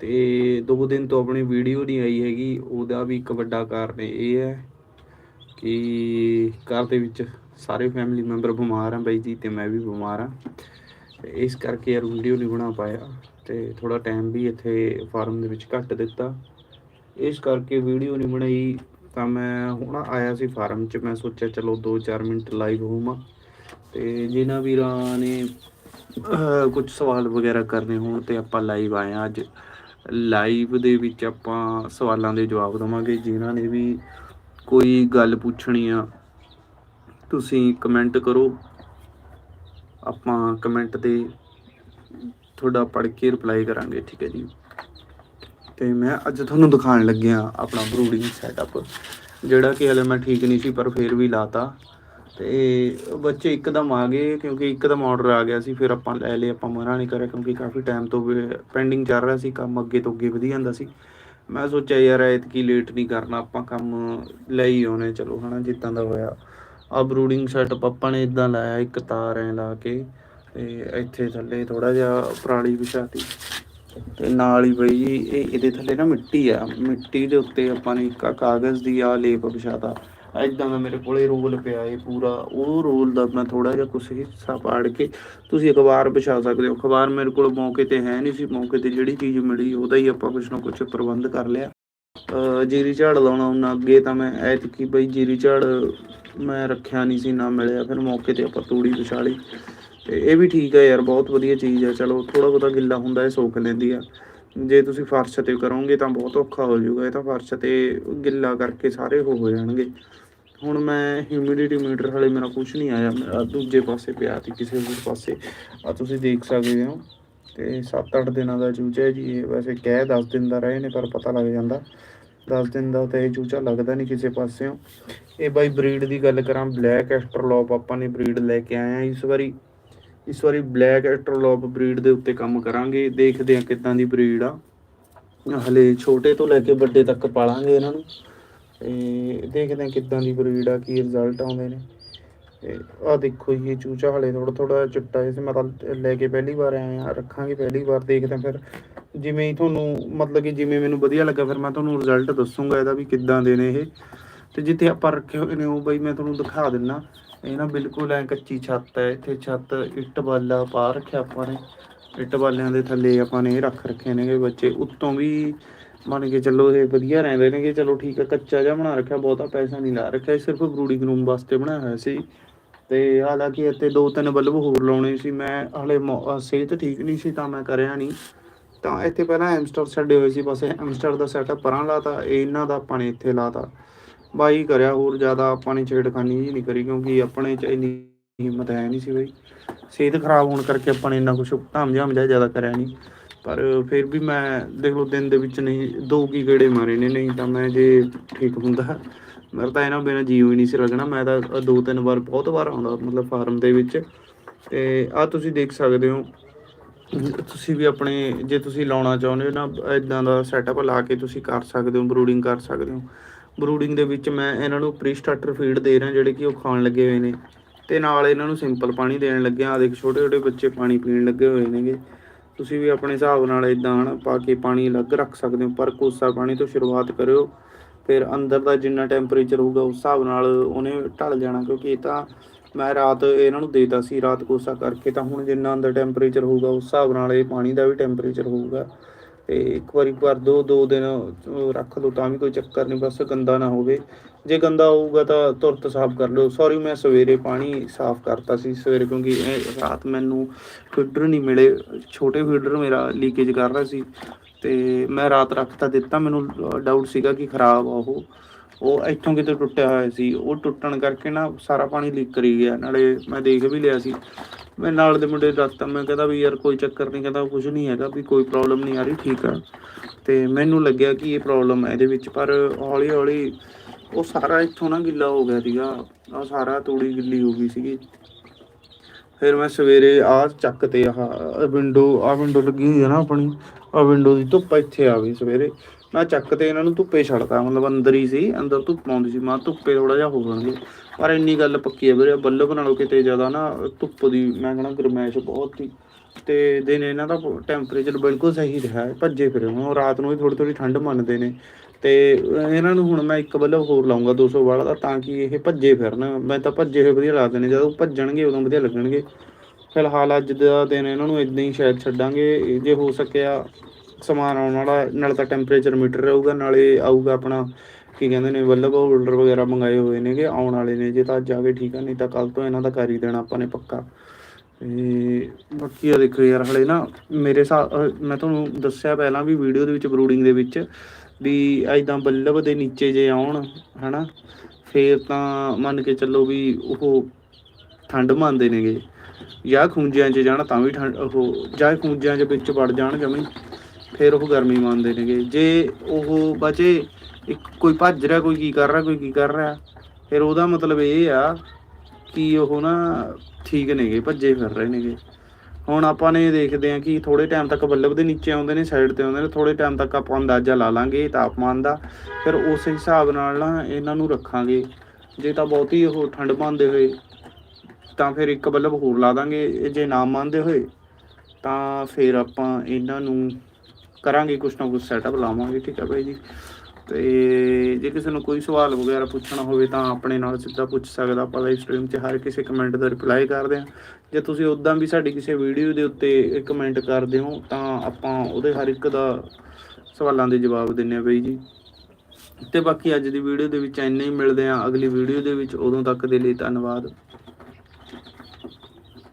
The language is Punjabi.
ਤੇ ਦੋ ਦਿਨ ਤੋਂ ਆਪਣੀ ਵੀਡੀਓ ਨਹੀਂ ਆਈ ਹੈਗੀ, ਉਹਦਾ ਵੀ ਇੱਕ ਵੱਡਾ ਕਾਰਨ ਇਹ ਹੈ ਕਿ ਘਰ ਦੇ ਵਿੱਚ ਸਾਰੇ ਫੈਮਿਲੀ ਮੈਂਬਰ ਬਿਮਾਰ ਆ ਬਾਈ ਜੀ ਤੇ ਮੈਂ ਵੀ ਬਿਮਾਰ ਆ। ਇਸ ਕਰਕੇ ਯਾਰ ਵੀਡੀਓ ਨਹੀਂ ਬਣਾ ਪਾਇਆ ਤੇ ਥੋੜਾ ਟਾਈਮ ਵੀ ਇੱਥੇ ਫਾਰਮ ਦੇ ਵਿੱਚ ਘੱਟ ਦਿੱਤਾ। ਇਸ ਕਰਕੇ ਵੀਡੀਓ ਨਹੀਂ ਬਣਾਈ ਤਾਂ ਮੈਂ ਹੁਣ ਆਇਆ ਸੀ ਫਾਰਮ 'ਚ, ਮੈਂ ਸੋਚਿਆ ਚਲੋ 2-4 ਮਿੰਟ ਲਾਈਵ ਹੋਵਾਂ। ਤੇ ਜਿਨ੍ਹਾਂ ਵੀਰਾਂ ਨੇ ਕੁਝ ਸਵਾਲ ਵਗੈਰਾ ਕਰਨੇ ਹੋਣ ਤੇ ਆਪਾਂ ਲਾਈਵ ਆਏ ਹਾਂ ਅੱਜ। ਲਾਈਵ ਦੇ ਵਿੱਚ ਆਪਾਂ ਸਵਾਲਾਂ ਦੇ ਜਵਾਬ ਦਵਾਂਗੇ, ਜਿਨ੍ਹਾਂ ਨੇ ਵੀ ਕੋਈ ਗੱਲ ਪੁੱਛਣੀ ਆ, ਤੁਸੀਂ ਕਮੈਂਟ ਕਰੋ। ਆਪਾਂ ਕਮੈਂਟ ਤੇ ਤੁਹਾਡਾ ਪੜ੍ਹ ਕੇ ਰਿਪਲਾਈ ਕਰਾਂਗੇ, ਠੀਕ ਹੈ ਜੀ। ਤੇ ਮੈਂ ਅੱਜ ਤੁਹਾਨੂੰ ਦਿਖਾਉਣ ਲੱਗਿਆ ਆਪਣਾ ਬਰੂਡਿੰਗ ਸੈਟਅਪ ਜਿਹੜਾ ਕਿ ਹਲੇ ਮੈਂ ਠੀਕ ਨਹੀਂ ਸੀ, ਪਰ ਫਿਰ ਵੀ ਲਾਤਾ। ਤੇ ਬੱਚੇ ਇੱਕਦਮ ਆ ਗਏ ਕਿਉਂਕਿ ਇੱਕਦਮ ਆਰਡਰ ਆ ਗਿਆ ਸੀ, ਫਿਰ ਆਪਾਂ ਲੈ ਲਏ, ਆਪਾਂ ਮਨਾ ਨਹੀਂ ਕਰਿਆ ਕਿਉਂਕਿ ਕਾਫੀ ਟਾਈਮ ਤੋਂ ਪੈਂਡਿੰਗ ਚੱਲ ਰਿਹਾ ਸੀ, ਕੰਮ ਅੱਗੇ ਤੋਂ ਅੱਗੇ ਵਧੀ ਜਾਂਦਾ ਸੀ। ਮੈਂ ਸੋਚਿਆ ਯਾਰ ਐਤਕੀ ਲੇਟ ਨਹੀਂ ਕਰਨਾ, ਆਪਾਂ ਕੰਮ ਲੈ ਹੀ ਆਉਣੇ, ਚਲੋ ਹਨਾ, ਜਿੱਦਾਂ ਦਾ ਹੋਇਆ। ਆ ਬਰੂਡਿੰਗ ਸੈਟਅਪ ਆਪਾਂ ਨੇ ਇਦਾਂ ਲਾਇਆ, ਇੱਕ ਤਾਰ ਐ ਲਾ ਕੇ, ਤੇ ਇੱਥੇ ਥੱਲੇ ਥੋੜਾ ਜਿਹਾ ਪਰਾਲੀ ਵਿਛਾਤੀ। ਤੇ ਨਾਲ ਹੀ ਬਈ ਜੀ ਇਹ ਇਹਦੇ ਥੱਲੇ ਨਾ ਮਿੱਟੀ ਆ, ਮਿੱਟੀ ਦੇ ਉੱਤੇ ਆਪਾਂ ਨੇ ਇੱਕ ਕਾਗਜ਼ ਦੀ ਆ ਲੇਪ ਵਿਛਾਤਾ। ਇਦਾਂ ਦਾ ਮੇਰੇ ਕੋਲੇ ਰੋਲ ਪਿਆ ਏ ਪੂਰਾ। ਉਹ ਰੋਲ ਦਾ ਮੈਂ ਥੋੜਾ ਜਿਹਾ ਕੁਛ ਹਿੱਸਾ ਪਾੜ ਕੇ ਤੁਸੀਂ ਅਖਬਾਰ ਵਿਛਾ ਸਕਦੇ ਹੋ। ਅਖਬਾਰ ਮੇਰੇ ਕੋਲ ਮੌਕੇ ਤੇ ਹੈ ਨਹੀਂ ਸੀ। ਮੌਕੇ ਤੇ ਜਿਹੜੀ ਚੀਜ਼ ਮਿਲੀ ਉਹਦਾ ਹੀ ਆਪਾਂ ਕੁਛ ਨਾ ਕੁਛ ਪ੍ਰਬੰਧ ਕਰ ਲਿਆ। ਜੀਰੀ ਝਾੜ ਲਾਉਣਾ ਉਹਨਾਂ ਅੱਗੇ ਤਾਂ ਮੈਂ ਐਤਕੀ ਬਈ ਜੀਰੀ ਝਾੜ ਮੈਂ ਰੱਖਿਆ ਨਹੀਂ ਸੀ, ਨਾ ਮਿਲਿਆ। ਫਿਰ ਮੌਕੇ ਤੇ ਆਪਾਂ ਤੂੜੀ ਵਿਛਾ ਲਈ। ਤੇ ਇਹ ਵੀ ਠੀਕ ਹੈ ਯਾਰ, ਬਹੁਤ ਵਧੀਆ ਚੀਜ਼ ਹੈ ਚਲੋ ਥੋੜਾ ਬਹੁਤਾ ਗਿੱਲਾ ਹੁੰਦਾ ਇਹ ਸੋਖ ਲੈਂਦੀ ਆ। ਜੇ ਤੁਸੀਂ ਫਰਸ਼ ਤੇ ਕਰੋਗੇ ਤਾਂ ਬਹੁਤ ਔਖਾ ਹੋ ਜਾਊਗਾ। ਇਹ ਤਾਂ ਫਰਸ਼ ਤੇ ਗਿੱਲਾ ਕਰਕੇ ਸਾਰੇ ਉਹ ਹੋ ਜਾਣਗੇ। ਹੁਣ ਮੈਂ ਹਿਊਮਿਡਿਟੀ ਮੀਟਰ ਹਲੇ ਮੇਰਾ ਕੁਝ ਨਹੀਂ ਆਇਆ। ਮੇਰਾ ਦੂਜੇ ਪਾਸੇ ਪਿਆ ਸੀ, ਕਿਸੇ ਹੋਰ ਪਾਸੇ। ਆ ਤੁਸੀਂ ਦੇਖ ਸਕਦੇ ਹੋ ਤੇ 7-8 ਦਿਨਾਂ ਦਾ ਚੂਚਾ ਹੈ ਜੀ। ਇਹ ਵੈਸੇ ਕਹਿ 10 ਦਿਨ ਦਾ ਰਹੇ ਨੇ, ਪਰ ਪਤਾ ਲੱਗ ਜਾਂਦਾ। 10 ਦਿਨ ਦਾ ਤਾਂ ਇਹ ਚੂਚਾ ਲੱਗਦਾ ਨਹੀਂ ਕਿਸੇ ਪਾਸਿਓਂ। ਇਹ ਬਾਈ ਬਰੀਡ ਦੀ ਗੱਲ ਕਰਾਂ, ਬਲੈਕ ਐਸਟਰਲੋਪ ਆਪਾਂ ਨੇ ਬਰੀਡ ਲੈ ਕੇ ਆਏ ਆ ਇਸ ਵਾਰੀ ਇਸ ਵਾਰੀ ਬਲੈਕ ਐਸਟਰਲੋਪ ਬਰੀਡ ਦੇ ਉੱਤੇ ਕੰਮ ਕਰਾਂਗੇ। ਦੇਖਦੇ ਆ ਕਿੱਦਾਂ ਦੀ ਬਰੀਡ ਆ। ਹਲੇ ਛੋਟੇ ਤੋਂ ਲੈ ਕੇ ਵੱਡੇ ਤੱਕ ਪਾਲਾਂਗੇ ਇਹਨਾਂ ਨੂੰ। ਤੇ ਦੇਖਦੇ ਹਾਂ ਕਿੱਦਾਂ ਦੀ ਬਰੀਡ ਆ, ਕੀ ਰਿਜ਼ਲਟ ਆਉਂਦੇ ਨੇ। ਤੇ ਆ ਦੇਖੋ ਜੀ, ਇਹ ਚੂਚਾ ਹਲੇ ਥੋੜਾ ਥੋੜਾ ਚਿੱਟਾ ਇਸ ਮੈਂ ਤਾਂ ਲੈ ਕੇ ਪਹਿਲੀ ਵਾਰ ਆਏ ਆ ਰੱਖਾਂਗੇ ਪਹਿਲੀ ਵਾਰ, ਦੇਖਦੇ ਆ ਫਿਰ। ਜਿਵੇਂ ਹੀ ਤੁਹਾਨੂੰ ਮਤਲਬ ਕਿ ਜਿਵੇਂ ਮੈਨੂੰ ਵਧੀਆ ਲੱਗਾ, ਫਿਰ ਮੈਂ ਤੁਹਾਨੂੰ ਰਿਜ਼ਲਟ ਦੱਸੂਗਾ ਇਹਦਾ ਵੀ ਕਿੱਦਾਂ ਦੇ ਨੇ ਇਹ। ਤੇ ਜਿੱਥੇ ਆਪਾਂ ਰੱਖੇ ਹੋਏ ਨੇ ਉਹ ਬਈ ਮੈਂ ਤੁਹਾਨੂੰ ਦਿਖਾ ਦਿੰਨਾ। ਇਹ ਨਾ ਬਿਲਕੁਲ ਐ ਕੱਚੀ ਛੱਤ ਹੈ, ਇੱਥੇ ਛੱਤ ਇੱਟ ਬਾਲਾ ਪਾ ਰੱਖਿਆ ਆਪਾਂ ਨੇ। ਇੱਟ ਵਾਲਿਆਂ ਦੇ ਥੱਲੇ ਆਪਾਂ ਨੇ ਰੱਖ ਰੱਖੇ ਨੇਗੇ ਬੱਚੇ। ਉੱਤੋਂ ਵੀ ਮੰਨ ਕੇ ਚੱਲੋ ਇਹ ਵਧੀਆ ਰਹਿੰਦੇ ਨੇਗੇ। ਚਲੋ ਠੀਕ ਹੈ ਕੱਚਾ ਜਿਹਾ ਬਣਾ ਰੱਖਿਆ, ਬਹੁਤਾ ਪੈਸਾ ਨਹੀਂ ਲਾ ਰੱਖਿਆ। ਇਹ ਸਿਰਫ ਬਰੂਡਿੰਗ ਰੂਮ ਵਾਸਤੇ ਬਣਾਇਆ ਹੋਇਆ ਸੀ। ਤੇ ਹਾਲਾਂਕਿ ਇੱਥੇ ਦੋ ਤਿੰਨ ਬਲਬ ਹੋਰ ਲਾਉਣੇ ਸੀ। ਮੈਂ ਹਲੇ ਮੌ- ਸਿਹਤ ਠੀਕ ਨਹੀਂ ਸੀ ਤਾਂ ਮੈਂ ਕਰਿਆ ਨਹੀਂ। ਤਾਂ ਇੱਥੇ ਪਹਿਲਾਂ ਐਮਸਟਰ ਛੱਡੇ ਹੋਏ ਸੀ। ਬਸ ਹੈਮਸਟਰ ਦਾ ਸੈਟਅਪ ਪਰਾਂ ਲਾਤਾ। ਇਹ ਇਹਨਾਂ ਦਾ ਆਪਾਂ ਨੇ ਇੱਥੇ ਲਾਤਾ। ਬਾਈ ਕਰਿਆ ਹੋਰ ਜ਼ਿਆਦਾ ਆਪਾਂ ਨੇ ਛੇੜਖਾਨੀ ਜੀ ਨਹੀਂ ਕਰੀ ਕਿਉਂਕਿ ਆਪਣੇ ਚ ਇੰਨੀ ਹਿੰਮਤ ਹੈ ਨਹੀਂ ਸੀ ਬਈ। ਸਿਹਤ ਖਰਾਬ ਹੋਣ ਕਰਕੇ ਆਪਾਂ ਨੇ ਇੰਨਾ ਕੁਝ ਧਾਮ ਜਾਮ ਜਿਹਾ ਜ਼ਿਆਦਾ ਕਰਿਆ ਨਹੀਂ ਪਰ ਫਿਰ ਵੀ ਮੈਂ ਦੇਖ ਲਓ, ਦਿਨ ਦੇ ਵਿੱਚ ਨਹੀਂ, ਦੋ ਕੀ ਗੇੜੇ ਮਾਰੇ ਨੇ, ਨਹੀਂ ਤਾਂ ਮੈਂ ਜੇ ਠੀਕ ਹੁੰਦਾ। ਮੇਰਾ ਤਾਂ ਇਹਨਾਂ ਬਿਨਾਂ ਜੀਵ ਹੀ ਨਹੀਂ ਸੀ ਲੱਗਣਾ। ਮੈਂ ਤਾਂ ਦੋ ਤਿੰਨ ਵਾਰ, ਬਹੁਤ ਵਾਰ ਆਉਂਦਾ, ਮਤਲਬ ਫਾਰਮ ਦੇ ਵਿੱਚ। ਤੇ ਆ ਤੁਸੀਂ ਦੇਖ ਸਕਦੇ ਹੋ। ਤੁਸੀਂ ਵੀ ਆਪਣੇ, ਜੇ ਤੁਸੀਂ ਲਾਉਣਾ ਚਾਹੁੰਦੇ ਹੋ ਨਾ ਇਦਾਂ ਦਾ ਸੈਟਅਪ ਲਾ ਕੇ ਤੁਸੀਂ ਕਰ ਸਕਦੇ ਹੋ ਬਰੂਡਿੰਗ ਕਰ ਸਕਦੇ ਹੋ। ਬਰੂਡਿੰਗ ਦੇ ਵਿੱਚ ਮੈਂ ਇਹਨਾਂ ਨੂੰ ਪ੍ਰੀ ਸਟਾਰਟਰ ਫੀਡ ਦੇ ਰਿਹਾ, ਜਿਹੜੇ ਕਿ ਉਹ ਖਾਣ ਲੱਗੇ ਹੋਏ ਨੇ। ਤੇ ਨਾਲ ਇਹਨਾਂ ਨੂੰ ਸਿੰਪਲ ਪਾਣੀ ਦੇਣ ਲੱਗਿਆ ਆ ਦੇਖ ਛੋਟੇ ਛੋਟੇ ਬੱਚੇ ਪਾਣੀ ਪੀਣ ਲੱਗੇ ਹੋਏ ਨੇਗੇ। ਤੁਸੀਂ ਵੀ ਆਪਣੇ ਹਿਸਾਬ ਨਾਲ ਇਦਾਂ ਹਨਾ, ਪਾ ਕੇ ਪਾਣੀ ਅਲੱਗ ਰੱਖ ਸਕਦੇ ਹੋ, ਪਰ ਕੋਸਾ ਪਾਣੀ ਤੋਂ ਸ਼ੁਰੂਆਤ ਕਰਿਓ। ਫਿਰ ਅੰਦਰ ਦਾ ਜਿੰਨਾ ਟੈਂਪਰੇਚਰ ਹੋਊਗਾ, ਉਸ ਹਿਸਾਬ ਨਾਲ ਉਹਨੇ ਢਲ ਜਾਣਾ, ਕਿਉਂਕਿ ਇਹ ਤਾਂ ਮੈਂ ਰਾਤ ਇਹਨਾਂ ਨੂੰ ਦੇਤਾ ਸੀ, ਰਾਤ ਕੋਸਾ ਕਰਕੇ। ਤਾਂ ਹੁਣ ਜਿੰਨਾ ਅੰਦਰ ਟੈਂਪਰੇਚਰ ਹੋਊਗਾ, ਉਸ ਹਿਸਾਬ ਨਾਲ ਇਹ ਪਾਣੀ ਦਾ ਵੀ ਟੈਂਪਰੇਚਰ ਹੋਊਗਾ। ਤੇ ਇੱਕ ਵਾਰੀ ਭਰ ਦੋ ਦੋ ਦਿਨ ਰੱਖ ਲਓ ਤਾਂ ਵੀ ਕੋਈ ਚੱਕਰ ਨਹੀਂ, ਬਸ ਗੰਦਾ ਨਾ ਹੋਵੇ। ਜੇ ਗੰਦਾ ਹੋਊਗਾ ਤਾਂ ਤੁਰਤ ਸਾਫ਼ ਕਰ ਲਓ। ਸੌਰੀ ਮੈਂ ਸਵੇਰੇ ਪਾਣੀ ਸਾਫ਼ ਕਰਤਾ ਸੀ ਸਵੇਰੇ, ਕਿਉਂਕਿ ਰਾਤ ਮੈਨੂੰ ਫੀਡਰ ਨਹੀਂ ਮਿਲੇ। ਛੋਟੇ ਫੀਡਰ ਮੇਰਾ ਲੀਕੇਜ ਕਰ ਰਿਹਾ ਸੀ ਤੇ ਮੈਂ ਰਾਤ ਰੱਖ ਤਾਂ ਦਿੱਤਾ। ਮੈਨੂੰ ਡਾਊਟ ਸੀਗਾ ਕਿ ਖਰਾਬ ਆ ਉਹ। ਉਹ ਇੱਥੋਂ ਕਿਤੇ ਟੁੱਟਿਆ ਹੋਇਆ ਸੀ। ਉਹ ਟੁੱਟਣ ਕਰਕੇ ਨਾ ਸਾਰਾ ਪਾਣੀ ਲੀਕ ਕਰੀ ਗਿਆ। ਨਾਲੇ ਮੈਂ ਦੇਖ ਵੀ ਲਿਆ ਸੀ। ਮੈਂ ਨਾਲ ਦੇ ਮੁੰਡੇ ਦੱਸਤਾ। ਮੈਂ ਕਹਿੰਦਾ ਵੀ ਯਾਰ ਕੋਈ ਚੱਕਰ ਨਹੀਂ। ਕਹਿੰਦਾ ਕੁਝ ਨਹੀਂ ਹੈਗਾ ਵੀ ਕੋਈ ਪ੍ਰੋਬਲਮ ਨਹੀਂ ਆ ਰਹੀ, ਠੀਕ ਆ। ਤੇ ਮੈਨੂੰ ਲੱਗਿਆ ਕਿ ਇਹ ਪ੍ਰੋਬਲਮ ਹੈ ਇਹਦੇ ਵਿੱਚ। ਪਰ ਹੌਲੀ ਹੌਲੀ ਉਹ ਸਾਰਾ ਇੱਥੋਂ ਨਾ ਗਿੱਲਾ ਹੋ ਗਿਆ ਸੀਗਾ। ਆ ਸਾਰਾ ਤੂੜੀ ਗਿੱਲੀ ਹੋ ਗਈ ਸੀਗੀ। ਫਿਰ ਮੈਂ ਸਵੇਰੇ ਆ ਚੱਕ ਤੇ ਆਹ ਵਿੰਡੋ ਆ ਵਿੰਡੋ ਲੱਗੀ ਹੋਈ ਹੈ ਨਾ ਆਪਣੀ ਆ ਵਿੰਡੋ ਦੀ ਧੁੱਪ ਇੱਥੇ ਆ ਗਈ ਸਵੇਰੇ। ਮੈਂ ਚੱਕ ਤੇ ਇਹਨਾਂ ਨੂੰ ਧੁੱਪੇ ਛੱਡਤਾ, ਮਤਲਬ ਅੰਦਰ ਹੀ ਸੀ, ਅੰਦਰ ਧੁੱਪ ਆਉਂਦੀ ਸੀ। ਮੈਂ ਕਿਹਾ ਧੁੱਪੇ ਥੋੜਾ ਜਿਹਾ ਹੋ ਜਾਣਗੇ। ਪਰ ਇੰਨੀ ਗੱਲ ਪੱਕੀ ਹੈ ਵੀਰੇ, ਬੱਲਬ ਨਾਲੋਂ ਕਿਤੇ ਜ਼ਿਆਦਾ ਨਾ ਧੁੱਪ ਦੀ ਮੈਂ ਕਹਣਾ ਗਰਮੈਸ਼ ਬਹੁਤ ਸੀ। ਤੇ ਦਿਨ ਇਹਨਾਂ ਦਾ ਟੈਂਪਰੇਚਰ ਬਿਲਕੁਲ ਸਹੀ ਰਿਹਾ, ਭੱਜੇ ਫਿਰੇ ਹੁਣ ਰਾਤ ਨੂੰ ਵੀ ਥੋੜੀ ਥੋੜੀ ਠੰਡ ਮੰਨਦੇ ਨੇ। ਤੇ ਇਹਨਾਂ ਨੂੰ ਹੁਣ ਮੈਂ ਇੱਕ ਬੱਲਬ ਹੋਰ ਲਾਉਂਗਾ 200 ਵਾਲਾ ਦਾ, ਤਾਂ ਕਿ ਇਹ ਭੱਜੇ ਫਿਰਨ। ਮੈਂ ਤਾਂ ਭੱਜੇ ਹੋਏ ਵਧੀਆ ਲੱਗਦੇ ਨੇ ਜਦੋਂ ਭੱਜਣਗੇ ਉਦੋਂ ਵਧੀਆ ਲੱਗਣਗੇ। ਫਿਲਹਾਲ ਅੱਜ ਦਾ ਦਿਨ ਇਹਨਾਂ ਨੂੰ ਇਦਾਂ ਹੀ ਸ਼ਾਇਦ ਛੱਡਾਂਗੇ ਜੇ ਹੋ ਸਕਿਆ ਸਮਾਨ ਆਉਣ ਵਾਲਾ, ਨਾਲ ਤਾਂ ਟੈਂਪਰੇਚਰ ਮੀਟਰ ਰਹੂਗਾ, ਨਾਲੇ ਆਊਗਾ ਆਪਣਾ, ਕੀ ਕਹਿੰਦੇ ਨੇ ਬੱਲਬ ਹੋਲਡਰ ਵਗੈਰਾ ਮੰਗਾਏ ਹੋਏ ਨੇਗੇ, ਆਉਣ ਵਾਲੇ ਨੇ, ਜੇ ਤਾਂ ਅੱਜ ਆਵੇ ਠੀਕ ਆ, ਨਹੀਂ ਤਾਂ ਕੱਲ ਤੋਂ ਇਹਨਾਂ ਦਾ ਕਰ ਹੀ ਦੇਣਾ ਆਪਾਂ ਨੇ ਪੱਕਾ। ਤੇ ਬਾਕੀ ਆ ਦੇਖੋ ਯਾਰ, ਹਲੇ ਨਾ ਮੇਰੇ ਹਿਸਾਬ ਮੈਂ ਤੁਹਾਨੂੰ ਦੱਸਿਆ ਪਹਿਲਾਂ ਵੀ ਵੀਡੀਓ ਦੇ ਵਿੱਚ ਬਰੂਡਿੰਗ ਦੇ ਵਿੱਚ ਵੀ ਐਦਾਂ ਬੱਲਬ ਦੇ ਨੀਚੇ ਜੇ ਆਉਣ, ਹਨਾ, ਫੇਰ ਤਾਂ ਮੰਨ ਕੇ ਚੱਲੋ ਵੀ ਉਹ ਠੰਡ ਮੰਨਦੇ ਨੇਗੇ। ਜਾਂ ਖੂੰਜਿਆਂ 'ਚ ਜਾਣ ਤਾਂ ਵੀ ਠੰਡ, ਉਹ ਜਾਂ ਖੂੰਜਿਆਂ 'ਚ ਵਿੱਚ ਵੜ ਜਾਣ ਜਮੀ, ਫਿਰ ਉਹ ਗਰਮੀ ਮੰਨਦੇ ਨੇਗੇ। ਜੇ ਉਹ ਬਚੇ, ਇੱਕ ਕੋਈ ਭੱਜ ਰਿਹਾ, ਕੋਈ ਕੀ ਕਰ ਰਿਹਾ, ਕੋਈ ਕੀ ਕਰ ਰਿਹਾ, ਫਿਰ ਉਹਦਾ ਮਤਲਬ ਇਹ ਆ ਕਿ ਉਹ ਨਾ ਠੀਕ ਨੇਗੇ, ਭੱਜੇ ਫਿਰ ਰਹੇ ਨੇਗੇ। ਹੁਣ ਆਪਾਂ ਨੇ ਦੇਖਦੇ ਹਾਂ ਕਿ ਥੋੜੇ ਟਾਈਮ ਤੱਕ ਬੱਲਬ ਦੇ ਨੀਚੇ ਆਉਂਦੇ ਨੇ ਸਾਈਡ ਤੇ ਆਉਂਦੇ ਨੇ ਥੋੜੇ ਟਾਈਮ ਤੱਕ ਆਪਾਂ ਅੰਦਾਜ਼ਾ ਲਾ ਲਾਂਗੇ ਤਾਪਮਾਨ ਦਾ। ਫਿਰ ਉਸ ਹਿਸਾਬ ਨਾਲ ਨਾ ਇਹਨਾਂ ਨੂੰ ਰੱਖਾਂਗੇ। ਜੇ ਤਾਂ ਬਹੁਤੀ ਉਹ ਠੰਡ ਮੰਨਦੇ ਹੋਏ, ਤਾਂ ਫਿਰ ਇੱਕ ਬੱਲਬ ਹੋਰ ਲਾ ਦਾਂਗੇ। ਜੇ ਨਾ ਮੰਨਦੇ ਹੋਏ, ਤਾਂ ਫਿਰ ਆਪਾਂ ਇਹਨਾਂ ਨੂੰ ਕਰਾਂਗੇ ਕੁਛ ਨਾ ਕੁਛ ਸੈਟਅਪ ਲਾਵਾਂਗੇ, ਠੀਕ ਹੈ ਭਾਈ ਜੀ? ਤੇ ਜੇ ਕਿਸੇ ਨੂੰ ਕੋਈ ਸਵਾਲ ਵਗੈਰਾ ਪੁੱਛਣਾ ਹੋਵੇ ਤਾਂ ਆਪਣੇ ਨਾਲ ਸਿੱਧਾ ਪੁੱਛ ਸਕਦਾ ਆਪਾਂ ਲਾਈਵ ਸਟ੍ਰੀਮ 'ਚ, ਹਰ ਕਿਸੇ ਕਮੈਂਟ ਦਾ ਰਿਪਲਾਈ ਕਰਦੇ ਹਾਂ। ਜੇ ਤੁਸੀਂ ਉਦਾਂ ਵੀ ਸਾਡੀ ਕਿਸੇ ਵੀਡੀਓ ਦੇ ਉੱਤੇ ਕਮੈਂਟ ਕਰਦੇ ਹੋ, ਤਾਂ ਆਪਾਂ ਉਹਦੇ ਹਰ ਇੱਕ ਦਾ ਸਵਾਲਾਂ ਦੇ ਜਵਾਬ ਦਿੰਨੇ ਆ ਬਈ ਜੀ। ਤੇ ਬਾਕੀ ਅੱਜ ਦੀ ਵੀਡੀਓ ਦੇ ਵਿੱਚ ਇੰਨੇ ਹੀ, ਮਿਲਦੇ ਆ ਅਗਲੀ ਵੀਡੀਓ ਦੇ ਵਿੱਚ। ਉਦੋਂ ਤੱਕ ਦੇ ਲਈ ਧੰਨਵਾਦ।